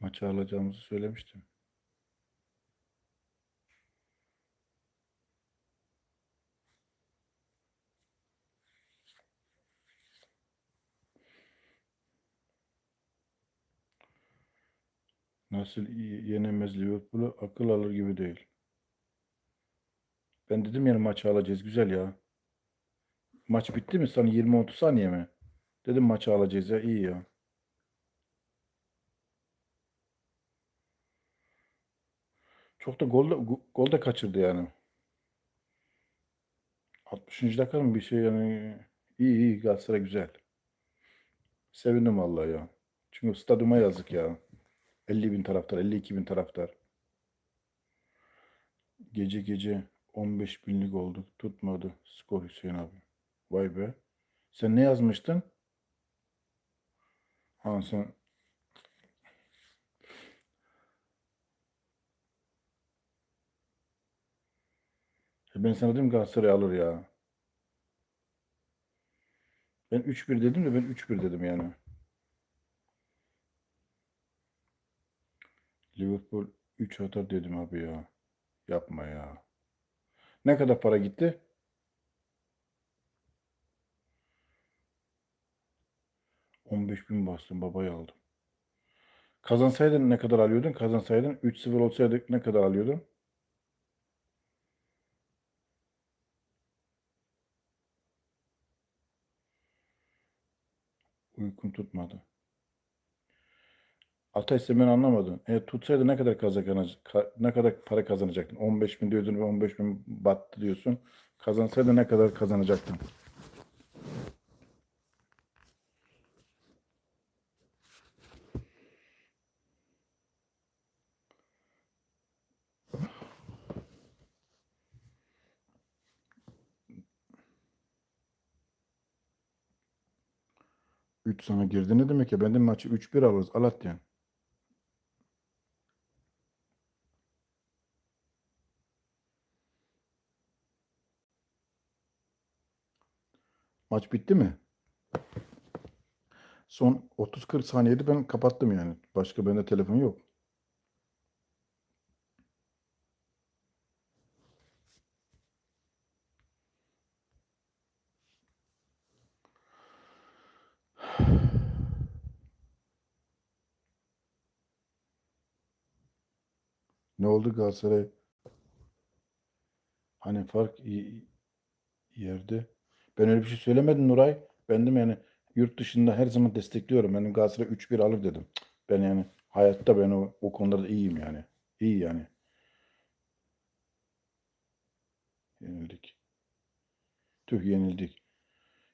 Maçı alacağımızı söylemiştim. Nasıl yenemez Liverpool'u akıl alır gibi değil. Ben dedim yani maçı alacağız. Güzel ya. Maç bitti mi? Sana 20-30 saniye mi? Dedim maçı alacağız ya. iyi ya. Çok da gol de, go- gol de kaçırdı yani. 60. dakika mı bir şey yani. İyi iyi Galatasaray güzel. Sevindim vallahi ya. Çünkü stadyuma yazık ya. 50 bin taraftar, 52 bin taraftar. Gece gece 15 binlik olduk. Tutmadı skor Hüseyin abi. Vay be. Sen ne yazmıştın? Ha sen ben sana dedim Galatasaray alır ya. Ben 3-1 dedim de ben 3-1 dedim yani. Liverpool 3 atar dedim abi ya. Yapma ya. Ne kadar para gitti? ...15 bin bastım babayı aldım. Kazansaydın ne kadar alıyordun? Kazansaydın 3-0 olsaydı ne kadar alıyordun? Uykum tutmadı. Atay sen beni anlamadın. E, tutsaydı ne kadar kazanacak, ne kadar para kazanacaktın? 15 bin diyordun ve 15 bin battı diyorsun. Kazansaydı ne kadar kazanacaktın? Üç sana girdi ne demek ya? Ben de maçı 3-1 alırız. Alatya. Maç bitti mi? Son 30-40 saniyede ben kapattım yani. Başka bende telefon yok. Ne oldu Galatasaray? Hani fark yerde. Ben öyle bir şey söylemedim Nuray. Ben de yani yurt dışında her zaman destekliyorum. Benim Galatasaray 3-1 alır dedim. Ben yani hayatta ben o, o konularda iyiyim yani. İyi yani. Yenildik. Tüh yenildik.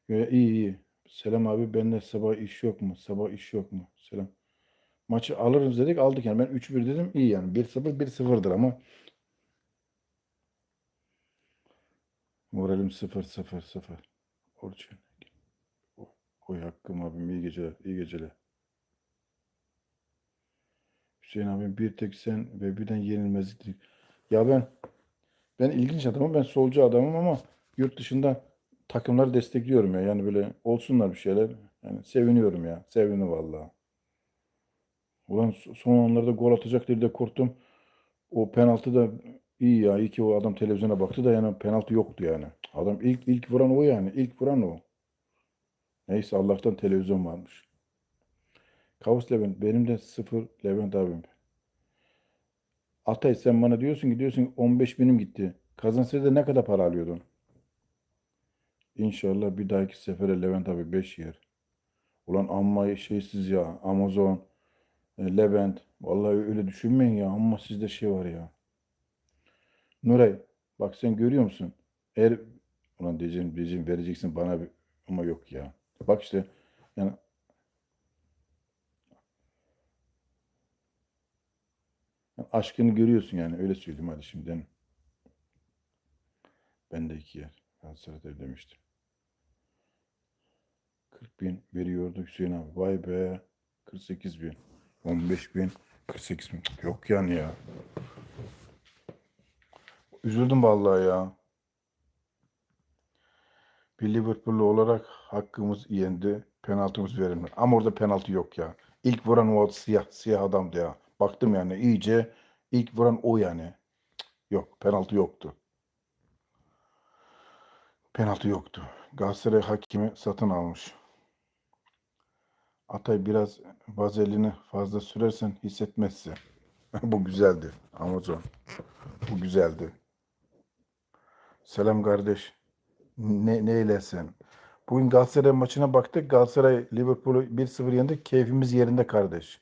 Ya, iyi iyi. Selam abi bende sabah iş yok mu? Sabah iş yok mu? Selam. Maçı alırız dedik aldık yani. Ben 3-1 dedim iyi yani. 1-0 1-0'dır ama moralim 0-0-0. Orçun. Oy hakkım abim iyi geceler. iyi geceler. Hüseyin abim bir tek sen ve birden yenilmezlik. Ya ben ben ilginç adamım. Ben solcu adamım ama yurt dışında takımları destekliyorum ya. Yani böyle olsunlar bir şeyler. Yani seviniyorum ya. Sevinim vallahi. Ulan so- son anlarda gol atacak diye de korktum. O penaltı da iyi ya. İyi ki o adam televizyona baktı da yani penaltı yoktu yani. Adam ilk ilk vuran o yani. İlk vuran o. Neyse Allah'tan televizyon varmış. Kavus Levent. Benim de sıfır Levent abim. Atay sen bana diyorsun ki diyorsun 15 binim gitti. Kazansaydı ne kadar para alıyordun? İnşallah bir dahaki sefere Levent abi 5 yer. Ulan amma şeysiz ya. Amazon, Levent. Vallahi öyle düşünmeyin ya. Amma sizde şey var ya. Nuray bak sen görüyor musun? Eğer ulan diyeceğim, diyeceğim vereceksin bana bir ama yok ya. Bak işte yani aşkını görüyorsun yani öyle söyleyeyim hadi şimdiden. Ben de iki yer. Galatasaray'da demiştim. 40 bin veriyordu Hüseyin abi. Vay be. 48 bin. 15 bin. 48 bin. Yok yani ya. Üzüldüm vallahi ya. Bir Liverpool'lu olarak hakkımız yendi. Penaltımız verilmedi. Ama orada penaltı yok ya. İlk vuran o siyah siyah adamdı ya. Baktım yani iyice ilk vuran o yani. Yok penaltı yoktu. Penaltı yoktu. Galatasaray hakimi satın almış. Atay biraz vazelini fazla sürersen hissetmezsin. Bu güzeldi. Amazon. Bu güzeldi. Selam kardeş. Ne, ne eylesin? Bugün Galatasaray maçına baktık. Galatasaray Liverpool'u 1-0 yendi. Keyfimiz yerinde kardeş.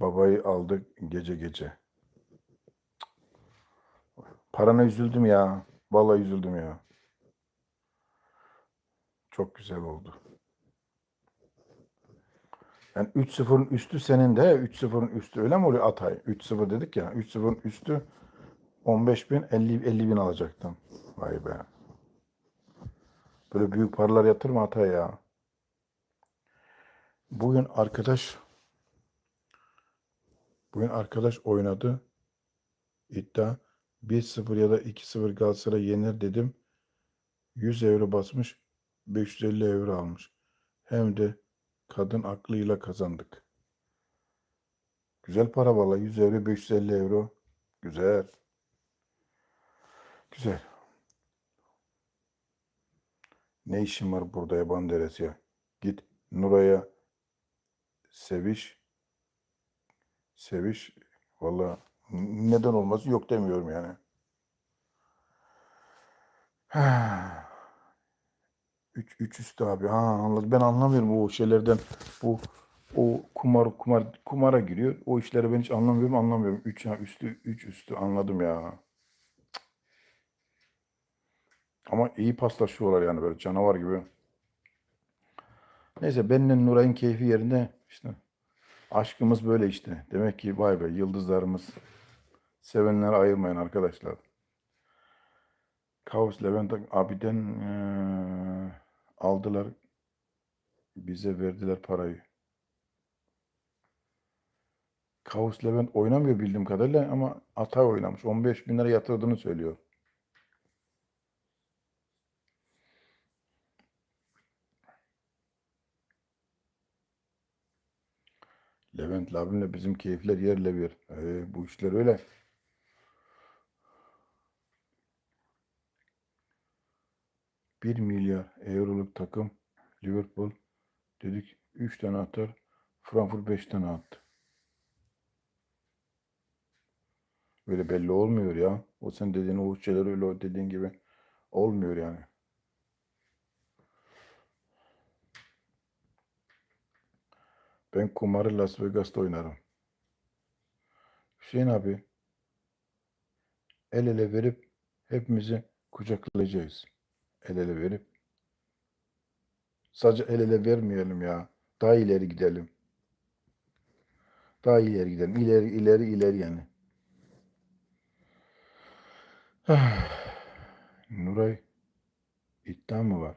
Babayı aldık gece gece. Parana üzüldüm ya. Vallahi üzüldüm ya. Çok güzel oldu. Yani 3-0'ın üstü senin de 3-0'ın üstü öyle mi oluyor Atay? 3-0 dedik ya. 3-0'ın üstü 15 bin 50, 50 bin alacaktım. Vay be. Böyle büyük paralar yatırma Atay ya. Bugün arkadaş bugün arkadaş oynadı. İddia 1-0 ya da 2-0 Galatasaray yenir dedim. 100 euro basmış. 550 euro almış. Hem de kadın aklıyla kazandık. Güzel para valla. 100 euro 550 euro. Güzel. Güzel. Ne işin var burada yaban deresi ya? Git Nuray'a seviş. Seviş. Valla neden olmaz yok demiyorum yani. Üç, üç üstü abi. Ha anladım. Ben anlamıyorum o şeylerden. Bu o kumar kumar kumara giriyor. O işleri ben hiç anlamıyorum anlamıyorum. Üç ha, üstü üç üstü anladım ya. Ama iyi paslaşıyorlar yani böyle canavar gibi. Neyse benimle Nuray'ın keyfi yerinde işte. Aşkımız böyle işte. Demek ki vay be yıldızlarımız. Sevenleri ayırmayın arkadaşlar. Kaos Levent abiden eee, aldılar. Bize verdiler parayı. Kaos Levent oynamıyor bildiğim kadarıyla ama Atay oynamış. 15 bin lira yatırdığını söylüyor. Levent abimle bizim keyifler yerle bir. Ee, bu işler öyle. Bir milyar euroluk takım Liverpool dedik 3 tane atar. Frankfurt 5 tane attı. Öyle belli olmuyor ya. O sen dediğin o şeyler öyle dediğin gibi olmuyor yani. Ben kumarı Las Vegas'ta oynarım. Hüseyin abi el ele verip hepimizi kucaklayacağız. El ele verip. Sadece el ele vermeyelim ya. Daha ileri gidelim. Daha ileri gidelim. İleri ileri ileri yani. Nuray iddia mı var?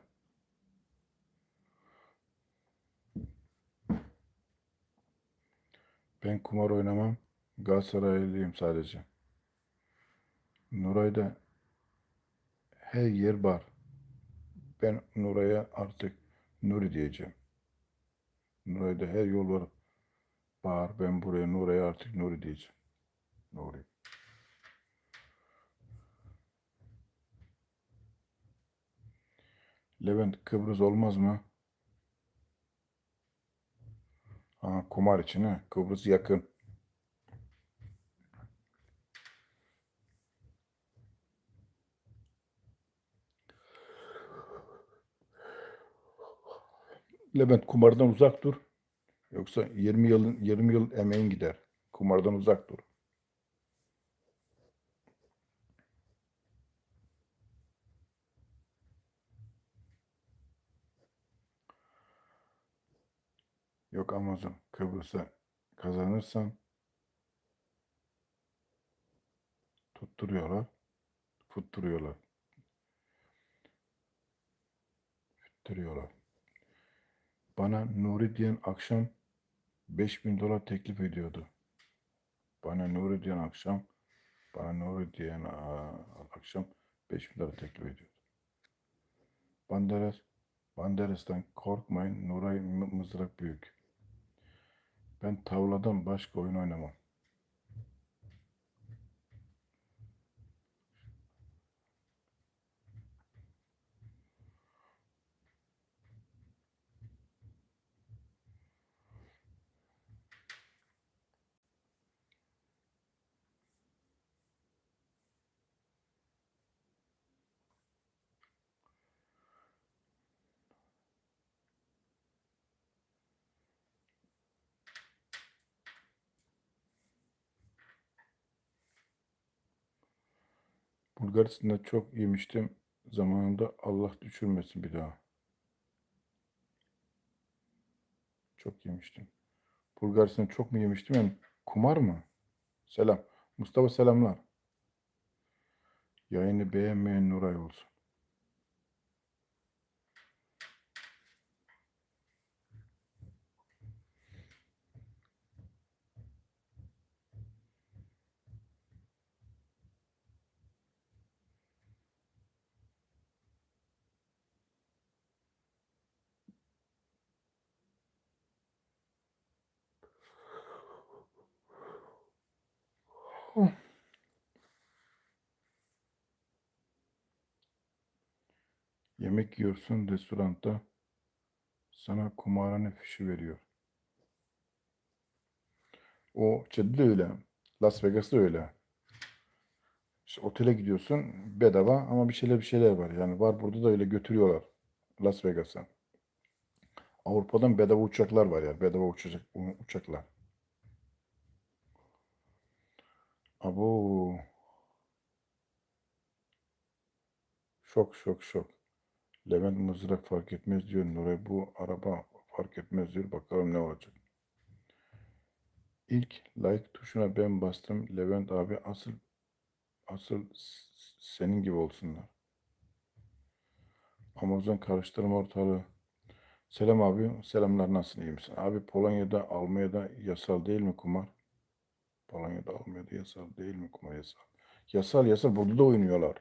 Ben kumar oynamam. Galatasaraylıyım sadece. Nuray'da her yer var. Ben Nuray'a artık Nuri diyeceğim. Nuray'da her yol var. Bağır ben buraya Nuray'a artık Nuri diyeceğim. Nuri. Levent Kıbrıs olmaz mı? Ha, kumar için ha. Kıbrıs yakın. Levent kumardan uzak dur. Yoksa 20 yılın 20 yıl emeğin gider. Kumardan uzak dur. Yok Amazon. Kıbrıs'a kazanırsan tutturuyorlar. Futturuyorlar. Futturuyorlar. Bana Nuri diyen akşam 5000 dolar teklif ediyordu. Bana Nuri diyen akşam bana Nuri diyen akşam 5000 dolar teklif ediyordu. Banderas, Banderas'tan korkmayın. Nuray mı- mızrak büyük. Ben tavladan başka oyun oynamam. Bulgaristan'da çok yemiştim. Zamanında Allah düşürmesin bir daha. Çok yemiştim. Bulgaristan'da çok mu yemiştim? Yani kumar mı? Selam. Mustafa selamlar. Yayını beğenmeyen Nuray olsun. Yemek yiyorsun restoranda sana kumarhane fişi veriyor. O şeyde de öyle. Las Vegas'ta öyle. İşte otele gidiyorsun bedava ama bir şeyler bir şeyler var. Yani var burada da öyle götürüyorlar Las Vegas'a. Avrupa'dan bedava uçaklar var yani. Bedava uçacak uçaklar. Abo. Şok şok şok. Levent mızrak fark etmez diyor. Nuray bu araba fark etmez diyor. Bakalım ne olacak. İlk like tuşuna ben bastım. Levent abi asıl asıl senin gibi olsunlar. Amazon karıştırma ortalığı. Selam abi. Selamlar nasılsın iyi misin? Abi Polonya'da Almanya'da yasal değil mi kumar? Polonya'da Almanya'da yasal değil mi kumar yasal? Yasal yasal burada da oynuyorlar.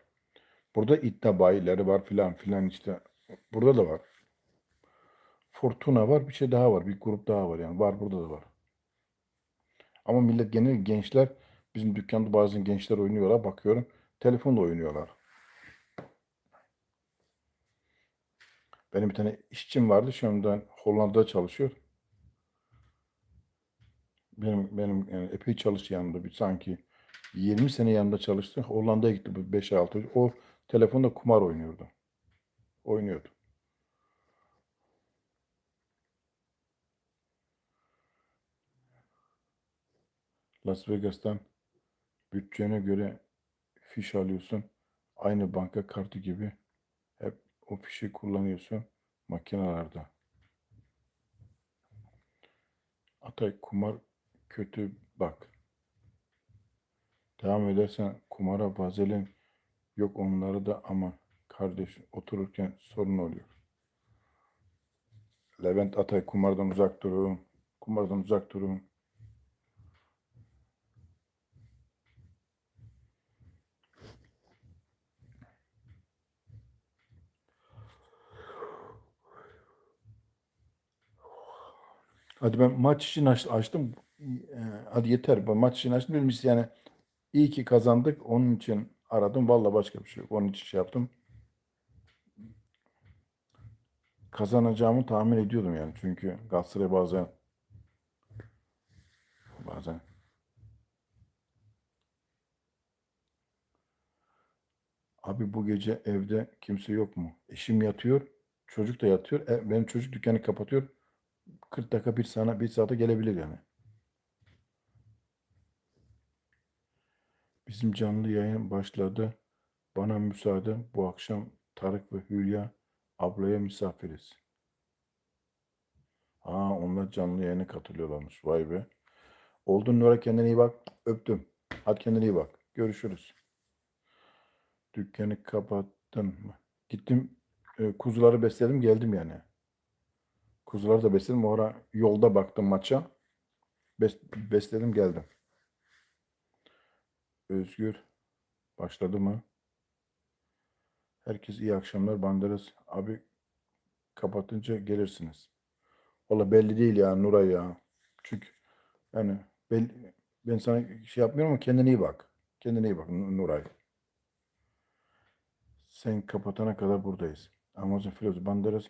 Burada iddia bayileri var filan filan işte. Burada da var. Fortuna var bir şey daha var. Bir grup daha var yani. Var burada da var. Ama millet genel gençler bizim dükkanda bazen gençler oynuyorlar. Bakıyorum telefonla oynuyorlar. Benim bir tane işçim vardı. Şu anda Hollanda'da çalışıyor. Benim benim yani epey çalıştı yanında. Bir sanki 20 sene yanında çalıştı. Hollanda'ya gitti bu 5-6. O telefonda kumar oynuyordu. Oynuyordu. Las Vegas'tan bütçene göre fiş alıyorsun. Aynı banka kartı gibi hep o fişi kullanıyorsun makinalarda. Atay kumar kötü bak. Devam edersen kumara vazelin yok onları da ama kardeş otururken sorun oluyor. Levent Atay kumardan uzak durun. Kumardan uzak durun. Hadi ben maç için aç- açtım. Ee, Hadi yeter. Ben maç için açtım. Biz yani iyi ki kazandık. Onun için aradım. Vallahi başka bir şey yok. Onun için şey yaptım. Kazanacağımı tahmin ediyordum yani. Çünkü Galatasaray bazen bazen Abi bu gece evde kimse yok mu? Eşim yatıyor. Çocuk da yatıyor. E, benim çocuk dükkanı kapatıyor. 40 dakika bir sana bir saate gelebilir yani. Bizim canlı yayın başladı. Bana müsaade. Bu akşam Tarık ve Hülya ablaya misafiriz. Aa onlar canlı yayına katılıyorlarmış. Vay be. Oldu Nura kendine iyi bak. Öptüm. Hadi kendine iyi bak. Görüşürüz. Dükkanı kapattın mı? Gittim e, kuzuları besledim geldim yani. Kuzuları da besledim. O ara yolda baktım maça. Bes, besledim geldim. Özgür başladı mı? Herkes iyi akşamlar. Banderas abi kapatınca gelirsiniz. Valla belli değil ya Nuray ya. Çünkü yani belli, ben sana şey yapmıyorum ama kendine iyi bak. Kendine iyi bak Nuray. Sen kapatana kadar buradayız. Amazon Filoz Banderas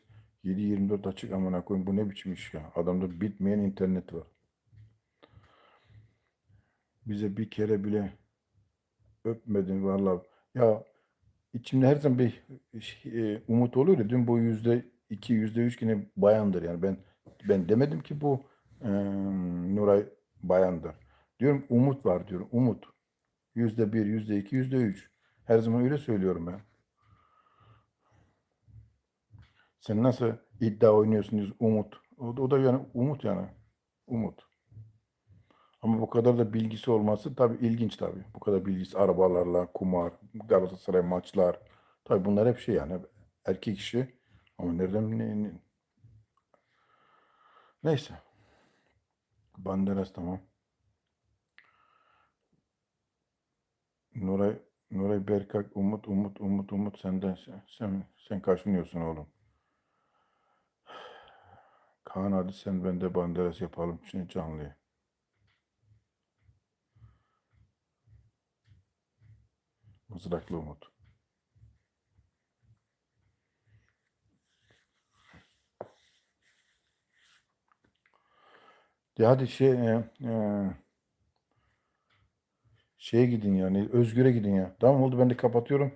7-24 açık amına koyayım. Bu ne biçim iş ya? Adamda bitmeyen internet var. Bize bir kere bile öpmedin vallahi. Ya içimde her zaman bir şey, e, umut oluyor. Dün bu yüzde iki, yüzde üç yine bayandır yani. Ben ben demedim ki bu e, Nuray bayandır. Diyorum umut var diyorum. Umut. Yüzde bir, yüzde iki, yüzde üç. Her zaman öyle söylüyorum ben. Sen nasıl iddia oynuyorsun diyorsun, umut. O, o da yani umut yani. Umut. Ama bu kadar da bilgisi olması tabii ilginç tabii. Bu kadar bilgisi arabalarla, kumar, Galatasaray maçlar. Tabii bunlar hep şey yani erkek işi. Ama nereden ne, ne- Neyse. Banderas tamam. Nuray Nuray Berkak Umut Umut Umut Umut senden sen sen, sen kaşınıyorsun oğlum. Kaan hadi sen ben de Banderas yapalım şimdi canlıyı. Mızraklı Umut. Ya hadi şey e, e, şeye gidin yani Özgür'e gidin ya. Tamam oldu ben de kapatıyorum.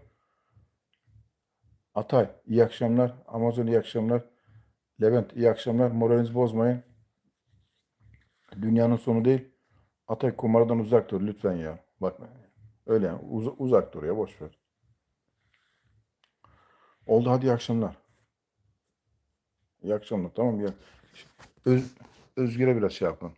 Atay iyi akşamlar. Amazon iyi akşamlar. Levent iyi akşamlar. Moralinizi bozmayın. Dünyanın sonu değil. Atay kumardan uzak dur lütfen ya. Bak öyle yani uz- uzak dur ya boş ver. Oldu hadi iyi akşamlar. İyi akşamlar tamam ya. Öz, Özgür'e biraz şey yapın.